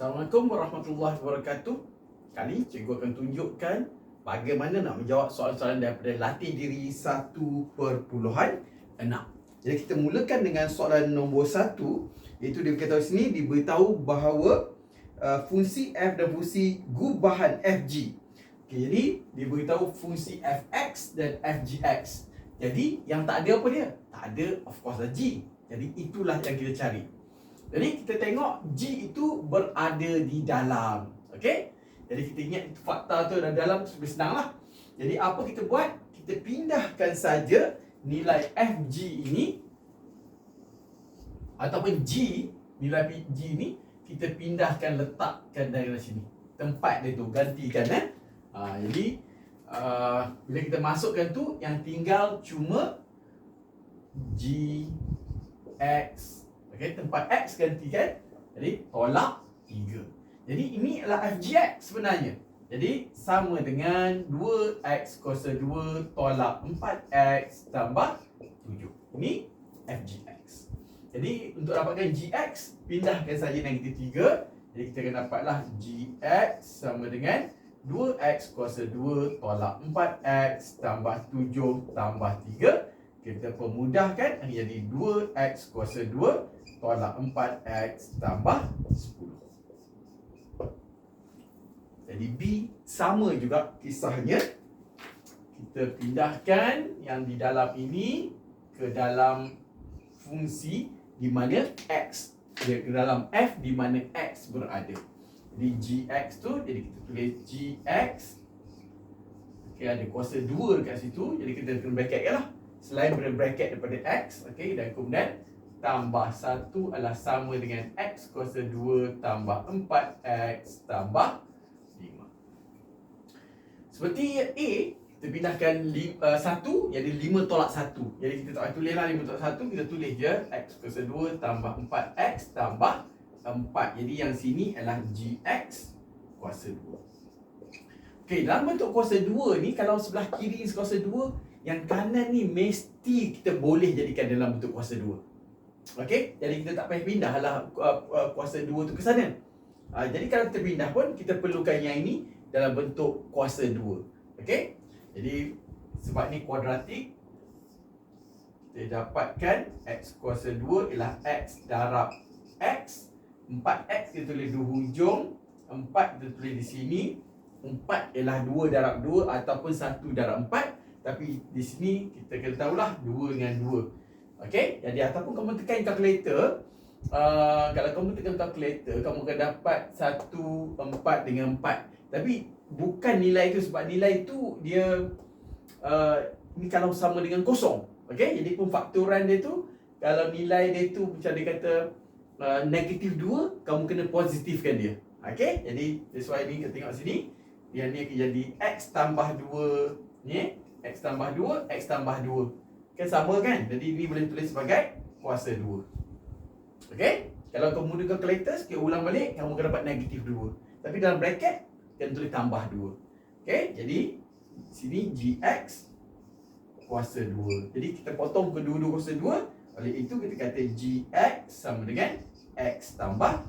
Assalamualaikum warahmatullahi wabarakatuh. Kali ini cikgu akan tunjukkan bagaimana nak menjawab soalan-soalan daripada latih diri 1.6. Jadi kita mulakan dengan soalan nombor 1 iaitu dia beritahu sini diberitahu bahawa uh, fungsi f dan fungsi gubahan fg. Okay, jadi diberitahu fungsi fx dan fgx. Jadi yang tak ada apa dia? Tak ada of course lah g. Jadi itulah yang kita cari. Jadi kita tengok G itu berada di dalam. Okey? Jadi kita ingat itu fakta tu dalam dalam lebih senang lah. Jadi apa kita buat? Kita pindahkan saja nilai FG ini ataupun G, nilai G ini kita pindahkan letakkan dari sini. Tempat dia tu gantikan eh. Ha, jadi uh, bila kita masukkan tu yang tinggal cuma G X Okay, tempat X ganti kan? Jadi tolak 3 Jadi ini adalah FGX sebenarnya. Jadi sama dengan 2X kuasa 2 tolak 4X tambah 7 Ini FGX Jadi untuk dapatkan GX Pindahkan saja negatif 3 Jadi kita akan dapatlah GX sama dengan 2X kuasa 2 tolak 4X tambah 7 tambah 3 Kita permudahkan jadi 2X kuasa 2 tolak 4x tambah 10. Jadi B sama juga kisahnya. Kita pindahkan yang di dalam ini ke dalam fungsi di mana x dia ke dalam f di mana x berada. Jadi gx tu jadi kita tulis gx Okey ada kuasa 2 dekat situ jadi kita kena bracket lah. Selain beri bracket daripada x okey dan kemudian tambah 1 adalah sama dengan X kuasa 2 tambah 4X tambah 5 Seperti A Kita pindahkan 1 uh, Jadi 5 tolak 1 Jadi kita tak tulis lah 5 tolak 1 Kita tulis je X kuasa 2 tambah 4X tambah 4 Jadi yang sini adalah GX kuasa 2 Okey, dalam bentuk kuasa 2 ni Kalau sebelah kiri kuasa 2 Yang kanan ni mesti kita boleh jadikan dalam bentuk kuasa 2 Okey, jadi kita tak payah pindah lah uh, uh, kuasa dua tu ke sana. Uh, jadi kalau kita pindah pun kita perlukan yang ini dalam bentuk kuasa dua. Okey. Jadi sebab ni kuadratik kita dapatkan x kuasa 2 ialah x darab x 4x kita tulis di hujung 4 kita tulis di sini 4 ialah 2 darab 2 ataupun 1 darab 4 tapi di sini kita kena tahulah 2 dengan 2 Okay, jadi ataupun kamu tekan calculator. Uh, Kalau kamu tekan calculator Kamu akan dapat 1, 4 dengan 4 Tapi bukan nilai itu Sebab nilai itu dia uh, Ini kalau sama dengan kosong. Okay, jadi pemfakturan dia tu Kalau nilai dia tu macam dia kata uh, Negatif 2 Kamu kena positifkan dia. Okay, jadi that's why ni kita tengok sini. Yang ni akan jadi X tambah 2 Ni X tambah 2, X tambah 2 Kan sama kan? Jadi ini boleh tulis sebagai kuasa 2. Okey? Kalau kamu guna calculator, sikit ulang balik, kamu akan dapat negatif 2. Tapi dalam bracket, kena tulis tambah 2. Okey? Jadi, sini GX kuasa 2. Jadi kita potong kedua-dua kuasa 2. Oleh itu kita kata GX sama dengan X tambah